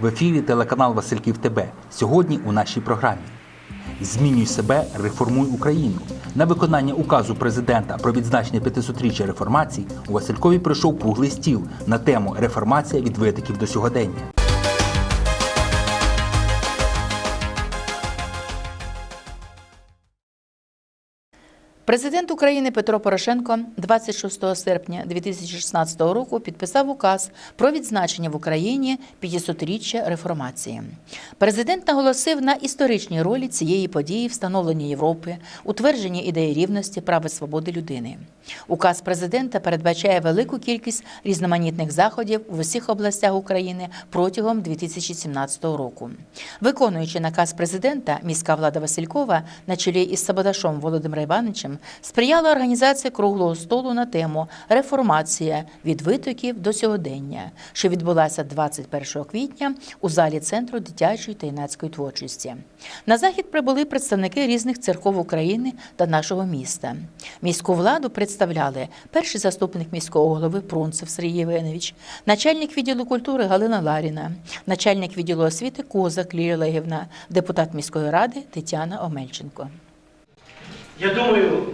В ефірі телеканал Васильків ТБ. Сьогодні у нашій програмі. Змінюй себе, реформуй Україну. На виконання указу президента про відзначення 500-річчя реформації у Василькові прийшов круглий стіл на тему Реформація від витоків до сьогодення. Президент України Петро Порошенко 26 серпня 2016 року підписав указ про відзначення в Україні 500-річчя реформації. Президент наголосив на історичній ролі цієї події встановлення Європи, утвердженні ідеї рівності, прав і свободи людини. Указ президента передбачає велику кількість різноманітних заходів в усіх областях України протягом 2017 року. Виконуючи наказ президента, міська влада Василькова на чолі із Сабадашом Володимиром Івановичем сприяла організації круглого столу на тему Реформація від витоків до сьогодення, що відбулася 21 квітня у залі центру дитячої та юнацької творчості. На захід прибули представники різних церков України та нашого міста. Міську владу представляли перший заступник міського голови Прунцев Сергій Євгенович, начальник відділу культури Галина Ларіна, начальник відділу освіти Козак Лілія Олегівна, депутат міської ради Тетяна Омельченко. Я думаю,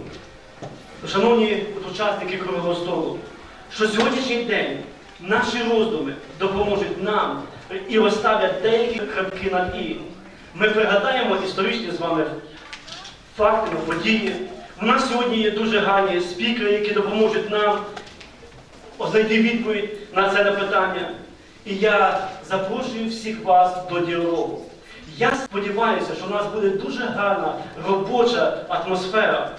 шановні учасники круглого столу, що сьогоднішній день наші роздуми допоможуть нам і розставлять деякі крапки над і. Ми пригадаємо історичні з вами факти, події. У нас сьогодні є дуже гарні спікери, які допоможуть нам знайти відповідь на це питання. І я запрошую всіх вас до діалогу. Я сподіваюся, що у нас буде дуже гарна робоча атмосфера.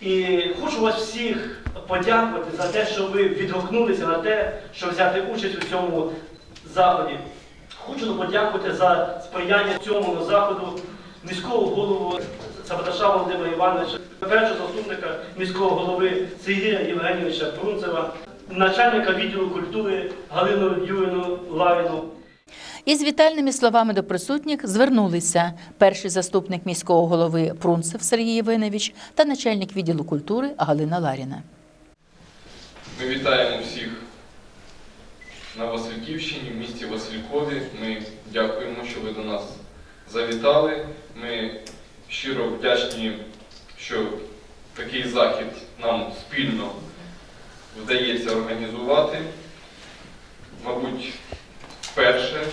І хочу вас всіх подякувати за те, що ви відгукнулися на те, щоб взяти участь у цьому заході. Хочу подякувати за сприяння цьому заходу міського голову Сабаташа Володимира Івановича, першого заступника міського голови Сергія Євгенійовича Брунцева, начальника відділу культури Галину Юрину Лавіну. Із вітальними словами до присутніх звернулися перший заступник міського голови Прунцев Сергій Євгенович та начальник відділу культури Галина Ларіна. Ми вітаємо всіх на Васильківщині, в місті Василькові. Ми дякуємо, що ви до нас завітали. Ми щиро вдячні, що такий захід нам спільно вдається організувати. Мабуть, вперше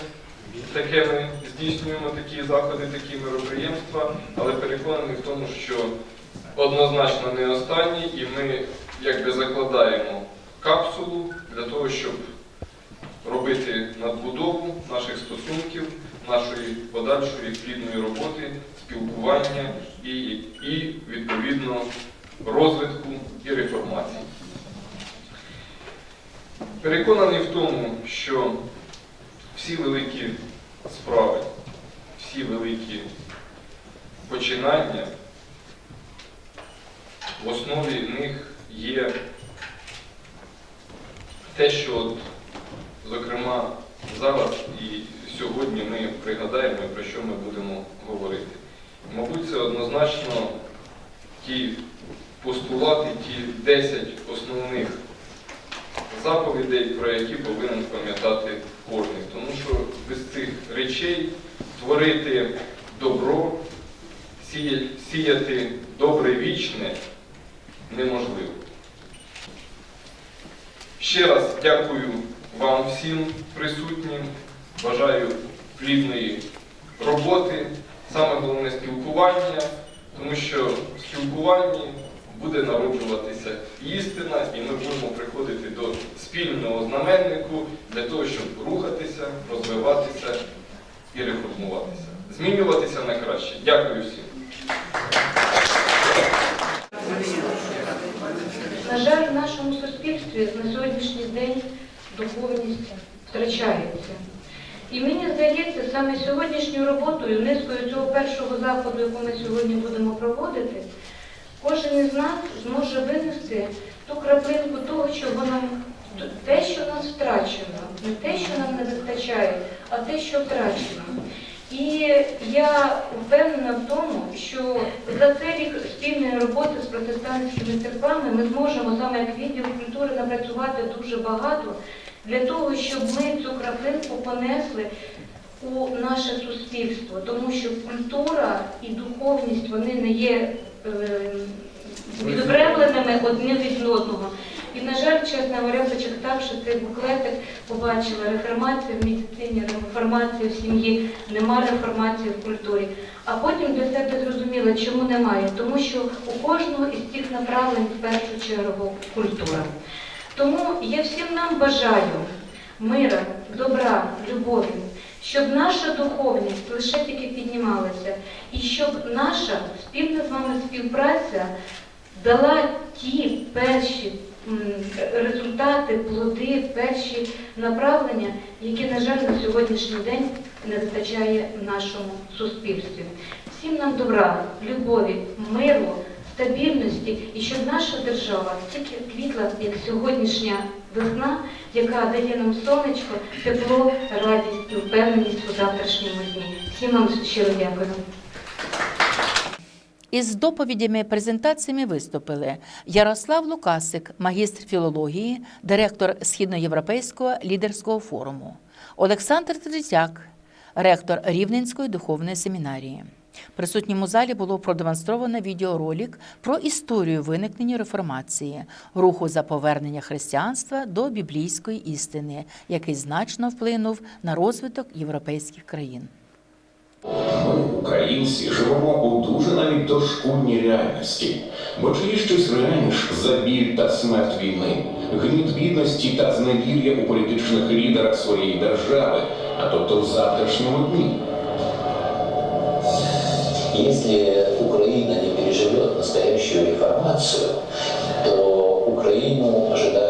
таке ми здійснюємо такі заходи, такі мероприємства, але переконаний в тому, що однозначно не останній, і ми якби закладаємо капсулу для того, щоб робити надбудову наших стосунків, нашої подальшої плідної роботи, спілкування і, і відповідно розвитку і реформації. Переконаний в тому, що всі великі справи, всі великі починання, в основі них є те, що, от, зокрема, зараз і сьогодні ми пригадаємо, про що ми будемо говорити. Мабуть, це однозначно ті постулати, ті 10 основних заповідей, про які повинен пам'ятати кожен. Тому що без цих речей творити добро, сіяти добре вічне неможливо. Ще раз дякую вам всім присутнім. Бажаю плідної роботи, саме головне спілкування, тому що в спілкуванні буде народжуватися істина, і ми будемо приходити до спільного знаменнику для того, щоб рухатися, розвиватися і реформуватися, змінюватися на краще. Дякую всім. На жаль, в нашому суспільстві на сьогоднішній день духовність втрачається. І мені здається, саме сьогоднішньою роботою, низкою цього першого заходу, яку ми сьогодні будемо проводити, кожен із нас зможе винести ту краплинку того, чого нам те, що нас втрачено, не те, що нам не вистачає, а те, що втрачено. І я впевнена в тому, що за цей рік спільної роботи з протестантськими церквами ми зможемо саме як відділ культури напрацювати дуже багато для того, щоб ми цю краплинку понесли у наше суспільство, тому що культура і духовність вони не є е, відокремленими одне від одного. І, на жаль, чесно говоря, почитавши цей буклетик, побачила реформацію в медицині, реформацію в сім'ї, нема реформації в культурі. А потім для себе зрозуміла, чому немає. Тому що у кожного із цих направлень в першу чергу культура. Тому я всім нам бажаю мира, добра, любові, щоб наша духовність лише тільки піднімалася, і щоб наша спільна з вами співпраця дала ті перші результати, плоди, перші направлення, які, на жаль, на сьогоднішній день не вистачає нашому суспільстві. Всім нам добра, любові, миру, стабільності і щоб наша держава тільки квітла, як сьогоднішня весна, яка дає нам сонечко, тепло, радість і впевненість у завтрашньому дні. Всім вам щиро дякую. Із доповідями презентаціями виступили Ярослав Лукасик, магістр філології, директор Східноєвропейського лідерського форуму, Олександр Третяк, ректор Рівненської духовної семінарії. Присутнім у залі було продемонстровано відеоролик про історію виникнення реформації, руху за повернення християнства до біблійської істини, який значно вплинув на розвиток європейських країн. Ми, українці, живемо у дуже навіть дошкульній реальності, бо чи є щось реальніше за біль та смерть війни, гніт бідності та зневір'я у політичних лідерах своєї держави, а тобто в завтрашньому дні. Если Украина не переживет настоящую реформацию, то Украину ожидают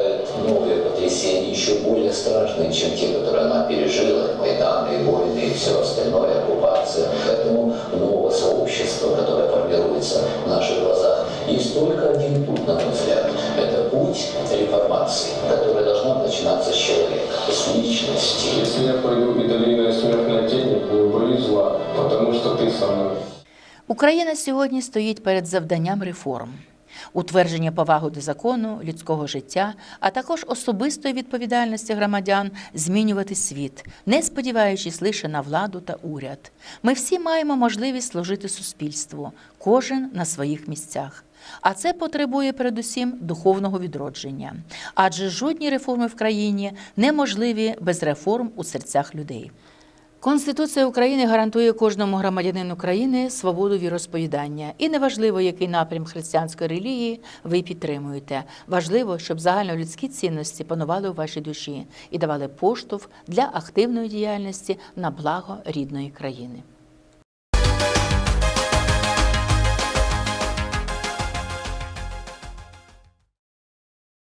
новые потрясения, еще более страшные, чем те, которые она пережила, и Майдан, и войны, и все остальное, оккупация. Поэтому нового сообщества, которое формируется в наших глазах, есть только один путь, на мой взгляд. Это путь реформации, которая должна начинаться с человека, с личности. Если я пойду и долиной смертной тени, не боюсь зла, потому что ты со мной. Україна сьогодні стоїть перед завданням реформ. Утвердження поваги до закону, людського життя, а також особистої відповідальності громадян змінювати світ, не сподіваючись лише на владу та уряд. Ми всі маємо можливість служити суспільству, кожен на своїх місцях. А це потребує передусім духовного відродження, адже жодні реформи в країні неможливі без реформ у серцях людей. Конституція України гарантує кожному громадянину країни свободу віросповідання. І неважливо, який напрям християнської релігії ви підтримуєте. Важливо, щоб загальнолюдські цінності панували у вашій душі і давали поштовх для активної діяльності на благо рідної країни.